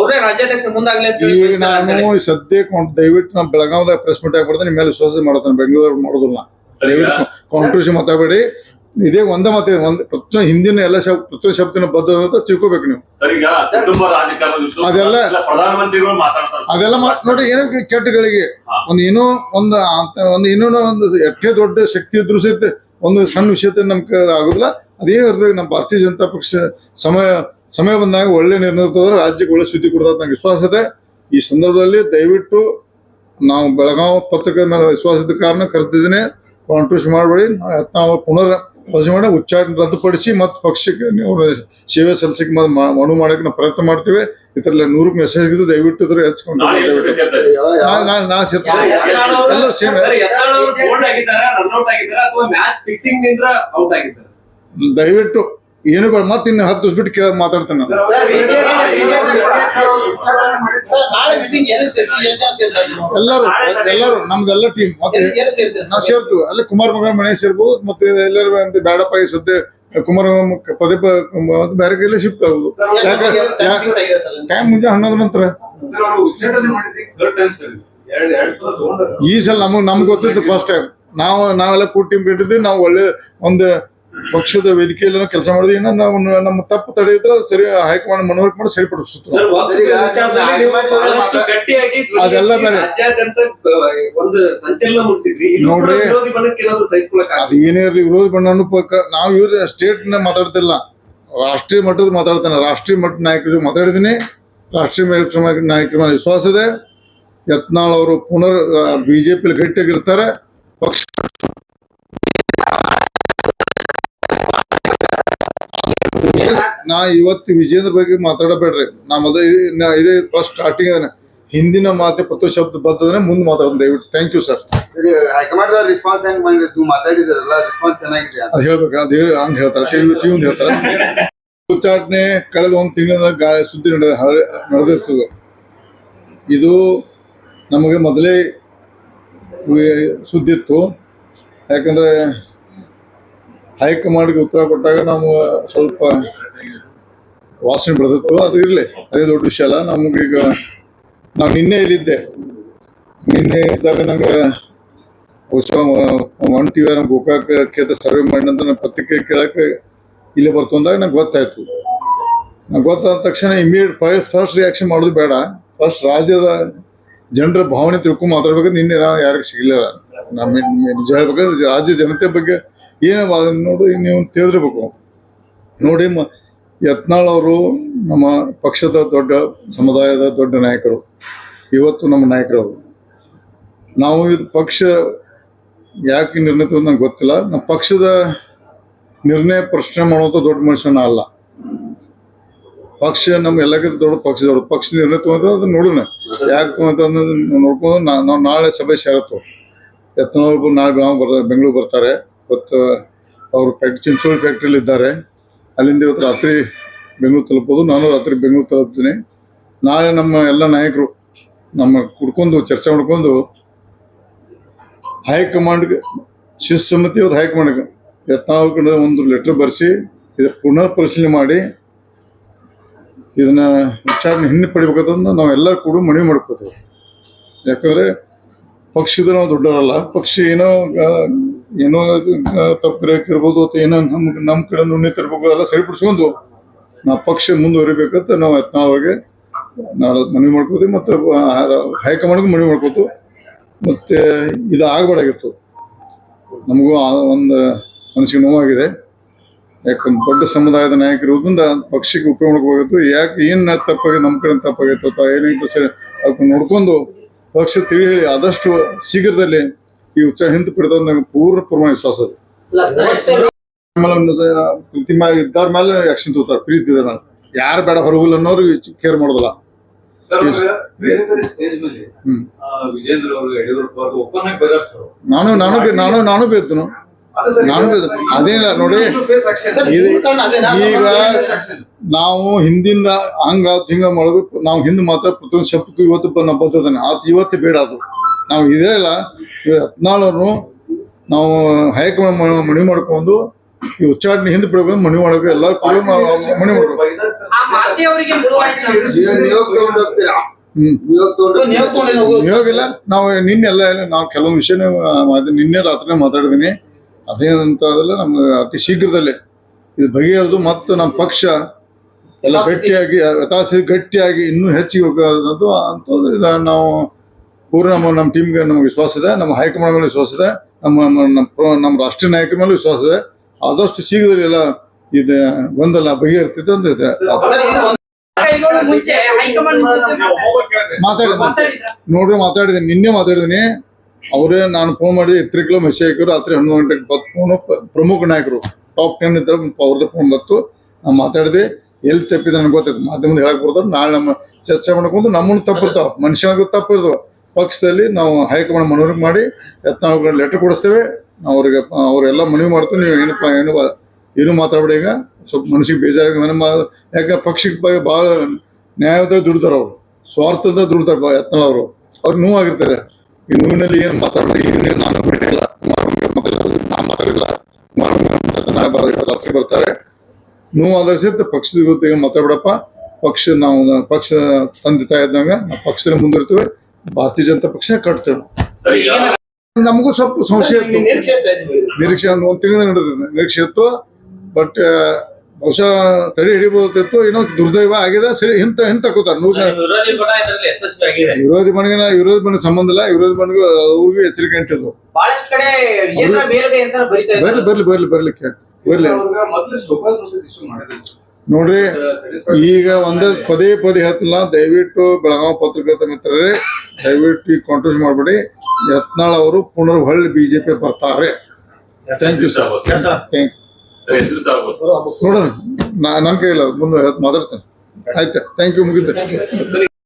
ಅವ್ರೇ ರಾಜ್ಯಾಧ್ಯಕ್ಷ ಮುಂದಾಗ್ಲಿ ಅಂತ ಹೇಳಿ ಈಗ ನಾನು ಸದ್ಯಕ್ಕೆ ಒಂದು ದಯವಿಟ್ಟು ನಮ್ಮ ಬೆಳಗಾವದಾಗ ಪ್ರೆಸ್ ಮೀಟ್ ಆಗ್ಬಿಡ್ದೆ ನಿಮ್ಮ ಮೇಲೆ ವಿಶ್ವಾಸ ಮಾಡ್ತಾನೆ ಬೆಂಗಳೂರು ಮಾಡೋದಿಲ್ಲ ದಯವಿಟ್ಟು ಕಾಂಟ್ರವರ್ಸಿ ಮಾತಾಡಬೇಡಿ. ಇದೇ ಒಂದೇ ಮಾತು ಒಂದ್ ಪ್ರತಿಯೊಂದು ಹಿಂದಿನ ಎಲ್ಲ ಶಬ್ದ ಪ್ರತಿಯೊಂದು ಶಬ್ದನ ಬದ್ಧ ಅಂತ ತಿಳ್ಕೊಬೇಕು ನೀವು. ಅದೆಲ್ಲ- ಪ್ರಧಾನಮಂತ್ರಿಗಳು. ಅದೆಲ್ಲ ನೋಡಿ ಏನೋ ಕೆಟ್ಟಗಳಿಗೆ. ಒಂದು ಏನೋ ಒಂದು ಅಂತ ಒಂದು ಇನ್ನೂ ಒಂದು ಎಷ್ಟೇ ದೊಡ್ಡ ಶಕ್ತಿ ಇದ್ರು ಸಹಿತ ಒಂದು ಸಣ್ಣ ವಿಷಯತೆ ನಮ್ಗೆ ಆಗುದಿಲ್ಲ. ಅದೇನು ಇರ್ಬೇಕು ನಮ್ಮ ಭಾರತೀಯ ಜನತಾ ಪಕ್ಷ ಸಮಯ ಸಮಯ ಬಂದಾಗ ಒಳ್ಳೆ ನಿರ್ಣಯ ತೋದ್ರೆ ರಾಜ್ಯಕ್ಕೆ ಒಳ್ಳೆ ಸುದ್ದಿ ಕೊಡ್ತಾ ನಂಗೆ ವಿಶ್ವಾಸ ಇದೆ. ಈ ಸಂದರ್ಭದಲ್ಲಿ ದಯವಿಟ್ಟು ನಾವು ಬೆಳಗಾವಿ ಪತ್ರಿಕೆ ಮೇಲೆ ವಿಶ್ವಾಸ ಇದ್ದ ಕಾರಣ ಕರೆದಿದ್ದೀನಿ. ಕಾಂಟ್ರೂಸ್ ಮಾಡಬೇಡಿ. ನಾವು ಪುನರ್ ಪರಿಶೀಲನೆ ಮಾಡಿ ಉಚ್ಚಾಟನೆ ರದ್ದುಪಡಿಸಿ ಮತ್ತು ಪಕ್ಷಕ್ಕೆ ನೀವು ಸೇವೆ ಸಲ್ಲಿಸಕ್ಕೆ ಮನವಿ ಮಾಡಕ್ಕೆ ನಾವು ಪ್ರಯತ್ನ ಮಾಡ್ತೀವಿ. ಇದರಲ್ಲಿ ನೂರಕ್ಕೆ ಮೆಸೇಜ್ ಇದ್ದು ದಯವಿಟ್ಟು ಇದ್ರೆ. ಸೇರ್ತಾರೆ? ನಾ- ಎಲ್ಲರೂ ಸೇಮ್ ದಯವಿಟ್ಟು ಏನು ಬೇಡ ಮತ್ತೆ ಇನ್ನು ಹತ್ತು ದಿವಸ ಬಿಟ್ಟು ಕೇಳ ಮಾತಾಡ್ತೇನೆ ನಾನು? ಎಲ್ಲರೂ ಎಲ್ಲರೂ ನಮ್ದೆಲ್ಲ ಟೀಮ್ ಮತ್ತೆ ನಾವು ಸರ್? ಸೇರ್ತೀವಿ. ಅಲ್ಲಿ ಕುಮಾರ್ ಮಗನ ಮನೆ ಸೇರ್ಬೋದು ಮತ್ತೆ ಎಲ್ಲರೂ ಅಂತ ಬೇಡಪ್ಪ ಈ ಸದ್ಯ ಕುಮಾರ್ ಪದೇ ಪದ ಬೇರೆ ಕೈಲಿ ಶಿಫ್ಟ್ ಆಗುದು? ಟೈಮ್ ಮುಂಜೆ ಹನ್ನೊಂದು ನಂತರ. ಈ ಸಲ ನಮ್ಗೆ ನಮ್ಗೆ ಗೊತ್ತಿತ್ತು ಫಸ್ಟ್ ಟೈಮ್ ನಾವು ನಾವೆಲ್ಲ ಕೂಟಿ ಬಿಟ್ಟಿದ್ವಿ ನಾವು ಒಳ್ಳೆ ಒಂದು ಪಕ್ಷದ ವೇದಿಕೆಯಲ್ಲಿ ಕೆಲಸ ಮಾಡಿದ್ವಿ ಇನ್ನ ನಾವು ನಮ್ಮ ತಪ್ಪು ತಡೆಯಿದ್ರೆ ಸರಿ ಹೈಕಮಾಂಡ್ ಮನವರಿಕೆ ಮಾಡಿ ಸರಿಪಡಿಸುತ್ತೆ. ಅದೆಲ್ಲ ಬೇರೆ. ಒಂದು ಸಂಚಲನ ಮೂಡಿಸಿದ್ರಿ. ನೋಡ್ರಿ. ವಿರೋಧಿ ಬಣಕ್ಕೆ ಏನಾದ್ರು ಸಹಿಸ್ಕೊಳಕ್ ಅದು ಏನೇ ಇರಲಿ ವಿರೋಧ ಬಣ್ಣ ನಾವು ಇವ್ರ ಸ್ಟೇಟ್ನ ಮಾತಾಡ್ತಿಲ್ಲ. ರಾಷ್ಟ್ರೀಯ ಮಟ್ಟದ ಮಾತಾಡ್ತಾನೆ. ರಾಷ್ಟ್ರೀಯ ಮಟ್ಟದ ನಾಯಕರು ಮಾತಾಡಿದೀನಿ ರಾಷ್ಟ್ರೀಯ ನಾಯಕರ ಮೇಲೆ ವಿಶ್ವಾಸ ಇದೆ. ಯತ್ನಾಳ್ ಅವರು ಪುನರ್ ಬಿಜೆಪಿ ಗಟ್ಟಿಯಾಗಿರ್ತಾರೆ. ಪಕ್ಷ ನಾ ಇವತ್ತು ವಿಜೇಂದ್ರ ಬಗ್ಗೆ ಮಾತಾಡಬೇಡ್ರಿ. ನಾ ಮೊದಲ ನಾ- ಇದೇ ಫಸ್ಟ್ ಸ್ಟಾರ್ಟಿಂಗ್ ಅದನ್ನ ಹಿಂದಿನ ಮಾತೆ ಪತ್ತು ಶಬ್ದ ಬರ್ತದ್ರೆ ಮುಂದೆ ಮಾತಾಡೋದು ದಯವಿಟ್ಟು. Thank you sir high command response ಹೆಂಗ್ ಮಾಡಿದ್ರಿ? ನೀವು ಮಾತಾಡಿದಿರಲ್ಲ ರಿಸ್ಪಾನ್ಸ್ ಚೆನ್ನಾಗಿದೆ ಅದ್ ಹೇಳ್ಬೇಕು ಅದು ಹೇಳಿ ಹಂಗ ಹೇಳ್ತಾರೆ. ಟಿವಿ ಟಿವಿ ಹೇಳ್ತಾರೆ. ಉಚ್ಚಾಟನೆ ಕಳೆದ ಒಂದು ತಿಂಗಳ ಗಾಳಿ ಸುದ್ದಿ ನಡೆದ ನಡೆದಿರ್ತದೆ. ಇದು ನಮಗೆ ಮೊದಲೇ ವಿ- ಸುದ್ದಿ ಇತ್ತು. ಯಾಕಂದ್ರೆ ಹೈಕಮಾಂಡ್ಗೆ ಉತ್ತರ ಕೊಟ್ಟಾಗ ನಾವು ಸ್ವಲ್ಪ ವಾಸನೆ ಬರ್ತಿತ್ತು ಅದು ಇರಲಿ. ಅದೇ ದೊಡ್ಡ ವಿಷಯ ಅಲ್ಲ. ನಮಗೀಗ ನಾವು ನಿನ್ನೆ ಇಲ್ಲಿದ್ದೆ ನಿನ್ನೆ ಇದ್ದಾಗ ನಂಗೆ ಹೊಸ ವಿ ಗೋಕಾಕ್ ಕ್ಷೇತ್ರ ಸರ್ವೆ ಮಾಡಿ ನಂತರ ನಾನು ಪತ್ರಿಕೆ ಕೇಳಕ್ಕೆ ಇಲ್ಲಿ ಬರ್ತು ಅಂದಾಗ ನಂಗೆ ಗೊತ್ತಾಯ್ತು. ನಂಗೆ ಗೊತ್ತಾದ ತಕ್ಷಣ ಇಮಿಡಿಯೇಟ್ ಫಸ್ಟ್ ರಿಯಾಕ್ಷನ್ ಮಾಡೋದು ಬೇಡ. ಫಸ್ಟ್ ರಾಜ್ಯದ ಜನರ ಭಾವನೆ ತಿಳ್ಕೊಂಡು ಮಾತಾಡ್ಬೇಕು ನಿನ್ನೆ ನಾನು ಯಾರಿಗೂ ಸಿಗಲಿಲ್ಲ. ನಮ್ಮ ನಿಜ ಹೇಳ್ಬೇಕಂದ್ರೆ ರಾಜ್ಯ ಜನತೆ ಬಗ್ಗೆ ಏನೇ ನೋಡಿ, ನೀವು ತಿಳಿದಿರ್ಬೇಕು. ನೋಡಿ ಯತ್ನಾಳ್ ಅವರು ನಮ್ಮ ಪಕ್ಷದ ದೊಡ್ಡ, ಸಮುದಾಯದ ದೊಡ್ಡ ನಾಯಕರು. ಇವತ್ತು ನಮ್ಮ ನಾಯಕರು ಅವರು. ನಾವು ಇದು ಪಕ್ಷ ಯಾಕೆ ನಿರ್ಣಯ ನಂಗೆ ಗೊತ್ತಿಲ್ಲ. ನಮ್ಮ ಪಕ್ಷದ ನಿರ್ಣಯ ಪ್ರಶ್ನೆ ಮಾಡುವಂಥ ದೊಡ್ಡ ಮನುಷ್ಯನ ಅಲ್ಲ. ಪಕ್ಷ ನಮ್ಮ ಎಲ್ಲಕ್ಕಿಂತ ದೊಡ್ಡ ಪಕ್ಷ ಪಕ್ಷ ನಿರ್ಣಯ ತಗೊಂಡ್ರೆ ಅದನ್ನ ನೋಡೋಣ. ಯಾಕೆ ಅಂತ ನೋಡ್ಕೊಂಡು ನಾವು ನಾಳೆ ಸಭೆ ಸೇರತ್ತು ಅವರು. ನಾಳೆ ಗ್ರಾಮ ಬರ್ತಾರೆ ಬೆಂಗಳೂರು ಬರ್ತಾರೆ. ಇವತ್ತು ಅವರು ಫ್ಯಾಕ್ಟ್ರಿ, ಚಿಂಚೋಳಿ ಫ್ಯಾಕ್ಟ್ರಿಲಿ ಇದ್ದಾರೆ. ಅಲ್ಲಿಂದ ಇವತ್ತು ರಾತ್ರಿ ಬೆಂಗಳೂರು ತಲುಪೋದು. ನಾನು ರಾತ್ರಿ ಬೆಂಗಳೂರು ತಲುಪ್ತೀನಿ. ನಾಳೆ ನಮ್ಮ ಎಲ್ಲ ನಾಯಕರು ನಮ್ಮ ಕುಡ್ಕೊಂಡು ಚರ್ಚೆ ಮಾಡ್ಕೊಂಡು ಹೈಕಮಾಂಡ್ಗೆ ಶಿಸ್ಸಮ್ಮತಿ ಇವತ್ತು ಹೈಕಮಾಂಡ್ಗೆ ಯತ್ನಾಳ್ ಒಂದು ಲೆಟರ್ ಬರೆಸಿ, ಇದು ಪುನರ್ ಪರಿಶೀಲನೆ ಮಾಡಿ, ಇದನ್ನ ವಿಚಾರಣೆ ಹಿಂದೆ ಪಡಿಬೇಕಂತಂದು ನಾವೆಲ್ಲರೂ ಕೂಡ ಮನವಿ ಮಾಡ್ಕೋತೀವಿ. ಯಾಕಂದ್ರೆ ಪಕ್ಷದ ನಾವು ದೊಡ್ಡವರಲ್ಲ. ಪಕ್ಷಿ ಏನೋ ಏನೋ ತಪ್ಪು ಇರ್ಬೋದು ಅಥವಾ ಏನೋ ನಮ್ಗೆ ನಮ್ಮ ಕಡೆ ನುಣ್ಣೆ ತರಬೇಕು ಅದೆಲ್ಲ ಸರಿಪಡಿಸ್ಕೊಂಡು ನಾವು ಪಕ್ಷ ಮುಂದುವರಿಬೇಕಂತ ನಾವು ಯತ್ನಾಳ್ ನಾಳೆ ನಾವು ಮನವಿ ಮಾಡ್ಕೋತೀವಿ ಮತ್ತು ಹೈಕಮಾಂಡ್ಗೂ ಮನವಿ ಮಾಡ್ಕೋತು ಮತ್ತೆ ಇದು ಆಗಬಾರ್ದಾಗಿತ್ತು. ನಮಗೂ ಒಂದು ಮನಸ್ಸಿಗೆ ನೋವಾಗಿದೆ. ಯಾಕಂದ್ರೆ ದೊಡ್ಡ ಸಮುದಾಯದ ನಾಯಕ ಇರೋದ್ರಿಂದ ಪಕ್ಷಕ್ಕೆ ಉಪಯೋಗ ಮಾಡ್ಕೋಬೇಕು ಯಾಕೆ ಏನು ತಪ್ಪಾಗಿ ನಮ್ಮ ಕಡೆ ತಪ್ಪಾಗಿತ್ತು ಅಥವಾ ಏನಿತ್ತು ಸರಿ ಅದಕ್ಕೆ ನೋಡ್ಕೊಂಡು ಪಕ್ಷ ತಿಳಿ ಆದಷ್ಟು ಶೀಘ್ರದಲ್ಲಿ ಈ ಉಚ್ಚ ಹಿಂದೆ ಪಡೆದ ನಂಗೆ ಪೂರ್ಣ ಪ್ರಮಾಣ ವಿಶ್ವಾಸ ಇದೆ ಆಮೇಲೆ ಮೇಲೆ ಇದ್ದಾರ ಮೇಲೆ ಯಕ್ಷನ್ ತಗೋತಾರೆ ಪ್ರೀತಿ ಇದೆ ನಾನು ಯಾರು ಬೇಡ ಹೊರಗುಲ್ ಅನ್ನೋರು ಕೇರ್ ಮಾಡುದಿಲ್ಲ. ಸರ್ ಇವಾಗ ಬೇರೆ ಬೇರೆ ಸ್ಟೇಜ್ ಮೇಲೆ ಆ, ವಿಜೇಂದ್ರ ಅವರು ಯಡಿಯೂರಪ್ಪ ಅವರು ಓಪನ್ ಆಗಿ ಬೈದಾರ್ ಸರ್ ನಾನು ನಾನು ನಾನು ನಾನು ಬೇತನು ನಾನು ಅದೇನಿಲ್ಲ ನೋಡಿ? ಈಗ ನಾವು ಹಿಂದಿಂದ ಹಂಗ ಹಿಂಗ ಮಾಡೋದು ನಾವು ಹಿಂದ್ ಮಾತ್ರ ಪ್ರತಿಯೊಂದು ಶಬ್ದಕ್ಕೂ ಇವತ್ತು ಬ- ನಾವು ಬರ್ತದಾನೆ ಆತ ಇವತ್ತು ಬೇಡ ಅದು. ನಾವು ಇದೇ ಇಲ್ಲ. ಹದಿನಾಳನ್ನು ನಾವು ಹೈಕಮಾಂಡ್ ಮನವಿ ಮಾಡ್ಕೊಂಡು ಈ ಉಚ್ಚಾಟನೆ ಹಿಂದೆ ಬಿಡಬೇಕು ಮನವಿ ಮಾಡಬೇಕು ಎಲ್ಲರೂ ಕೂಡ ಮನೆ ಮಾಡ್ಬೇಕು. ನಿಯೋಗ ಇಲ್ಲ. ನೀವು ನಿನ್ನೆ ಎಲ್ಲ ನಾವು ಕೆಲವೊಂದು ವಿಷಯ ನಿನ್ನೆ ರಾತ್ರಿ ಮಾತಾಡಿದೀನಿ ಅದೇನಂತ ನಮ್ಗೆ ಅತಿ ಶೀಘ್ರದಲ್ಲೇ ಇದು ಬಗೆಹರಿದು ಮತ್ತು ನಮ್ಮ ಪಕ್ಷ ಎಲ್ಲ ಗಟ್ಟಿಯಾಗಿ ಯಥಾಸ್ಥಿತಿ ಗಟ್ಟಿಯಾಗಿ ಇನ್ನೂ ಹೆಚ್ಚಿಗೆ ಹೋಗೋದು ಅಂತ ನಾವು ಪೂರ್ಣ ನಮ್ಮ ನಮ್ಮ ಟೀಮ್ಗೆ ನಮ್ಗೆ ವಿಶ್ವಾಸ ಇದೆ, ನಮ್ಮ ಹೈಕಮಾಂಡ್ ಮೇಲೆ ವಿಶ್ವಾಸ ಇದೆ, ನಮ್ಮ ನಮ್ಮ ನಮ್ಮ ರಾಷ್ಟ್ರೀಯ ನಾಯಕರ ಮೇಲೆ ವಿಶ್ವಾಸ ಇದೆ. ಆದಷ್ಟು ಶೀಘ್ರದಲ್ಲಿ ಎಲ್ಲ ಇದು, ಬಂದಲ್ಲ ಬಗೆಹರ್ತಿತ್ತು ಅಂತ ಇದೆ. ಮಾತಾಡಿದ ನೋಡ್ರಿ ಮಾತಾಡಿದ್ದೀನಿ ನಿನ್ನೆ ಮಾತಾಡಿದ್ದೀನಿ. ಅವರೇ ನಾನು ಫೋನ್ ಮಾಡಿ ಎತ್ತರ ಕಿಲೋ ಮೆಸೇಜ್ ಹಾಕಿದ್ರು. ರಾತ್ರಿ ಹನ್ನೊಂದು ಗಂಟೆಗೆ ಬತ್ ಫೋನು ಪ್ರಮುಖ ನಾಯಕರು. ಟಾಪ್ ಟೆನ್ ಇದ್ದಾರೆ ಅವ್ರದ್ದು ಫೋನ್ ಬತ್ತು ನಾನು ಮಾತಾಡಿದೆ. ಎಲ್ಲಿ ತಪ್ಪಿದೆ ನನಗೆ ಗೊತ್ತಾಯ್ತು. ಮಾಧ್ಯಮದ ಹೇಳಕ್ ಬರ್ತಾರೆ. ನಾಳೆ ನಮ್ಮ ಚರ್ಚೆ ಮಾಡ್ಕೊಂಡು ನಮ್ಮನ್ನು ತಪ್ಪಿರ್ತಾವ. ಮನುಷ್ಯನಿಗೂ ತಪ್ಪಿರ್ತಾವ. ಪಕ್ಷದಲ್ಲಿ ನಾವು ಹೈಕಮಾಂಡ್ ಮನವರಿಕೆ ಮಾಡಿ ನಾವು ಲೆಟರ್ ಕೊಡಿಸ್ತೇವೆ. ನಾವು ಅವ್ರಿಗೆ ಅವರೆಲ್ಲ ಮನವಿ ಮಾಡ್ತೀವಿ ನೀವು ಏನಪ್ಪ, ಏನು ಏನು ಮಾತಾಡ್ಬೇಡಿ ಈಗ. ಸ್ವಲ್ಪ ಮನಸ್ಸಿಗೆ ಬೇಜಾರಾಗಿ ಮಾ, ಯಾಕಂದ್ರೆ ಪಕ್ಷಕ್ಕೆ ಬಗ್ಗೆ ಭಾಳ ನ್ಯಾಯದ ದುಡ್ತಾರೆ ಅವರು. ಸ್ವಾರ್ಥದ ದುಡ್ತಾರೆ ಯತ್ನಾಳ್ ಅವರು. ಅವ್ರಿಗೆ ನೋವಾಗಿರ್ತದೆ. ಈ ನೋವಿನಲ್ಲಿ ಏನು ಮಾತಾಡಬೇಡಿ ಈಗ ನಾನು ಬಿಟ್ಟಿಲ್ಲ. ಮಾತಾಡಿಲ್ಲ. ಬರ್ತಾರೆ. ನೋವಾದಾಗ ಸಹಿತ ಪಕ್ಷದ ಜೊತೆಗೆ ಮಾತಾಡ್ಬಿಡಪ್ಪ. ಪಕ್ಷ ನಾವು ಪಕ್ಷ ತಂದೆ ತಾಯಿ ಇದ್ದಾಗ ನಾವು ಪಕ್ಷದಲ್ಲಿ ಮುಂದಿರ್ತೀವಿ. ಭಾರತೀಯ ಜನತಾ ಪಕ್ಷ ಕಟ್ತೇವೆ ನಮಗೂ ಸ್ವಲ್ಪ ಸಂಶಯ ಇತ್ತು ನಿರೀಕ್ಷೆ ಒಂದು ಒಂದು ತಿಂಗಳ ನಡೆದಿದೆ. ನಿರೀಕ್ಷೆ ಇತ್ತು. ಬಟ್ ಬಹುಶಃ ತಡೆ ಹಿಡಿಬಹುದಿತ್ತು ಏನೋ ದುರ್ದೈವ ಆಗಿದೆ. ಸರಿ ಹಿಂತ ಹಿಂತಕೋತಾರೆ ನೂರ ವಿರೋಧಿ ಮನೆಗೆ ವಿರೋಧಿ ಮನೆ ಸಂಬಂಧ ಇಲ್ಲ. ವಿರೋಧಿ ಮನೆಗೂ ಅವ್ರಿಗೂ ಎಚ್ಚರಿಕೆ ಅಂಟಿದ್ವು ಬಹಳಷ್ಟು ಕಡೆ ವಿಜೇಂದ್ರ ಬೇಲ್ಗೆ ಅಂತ ಬರಿತಾ ಬರ್ಲಿ ಬರ್ಲಿ ಬರ್ಲಿ ಬರ್ಲಿಕ್ಕೆ. ಬರ್ಲಿ. ನೋಡ್ರಿ ಈಗ ಒಂದೇ ಪದೇ ಪದೇ ಹತ್ತಲ್ಲ ದಯವಿಟ್ಟು ಬೆಳಗಾವಿ ಪತ್ರಕರ್ತ ಮಿತ್ರರೇ ದಯವಿಟ್ಟು ಈ ಕಾಂಟ್ರೋಸ್ ಮಾಡಬೇಡಿ. ಯತ್ನಾಳ್ ಅವರು ಪುನರ್ ಹೊಳ್ಳಿ ಬಿಜೆಪಿ ಬರ್ತಾರೆ. ಥ್ಯಾಂಕ್ ಯು ಸರ್ ಥ್ಯಾಂಕ್ ನೋಡೋಣ ನನ್ನ ಮುಂದೆ ಮಾತಾಡ್ತೇನೆ. ಆಯ್ತಾ? Thank you ಮುಗಿತೆ.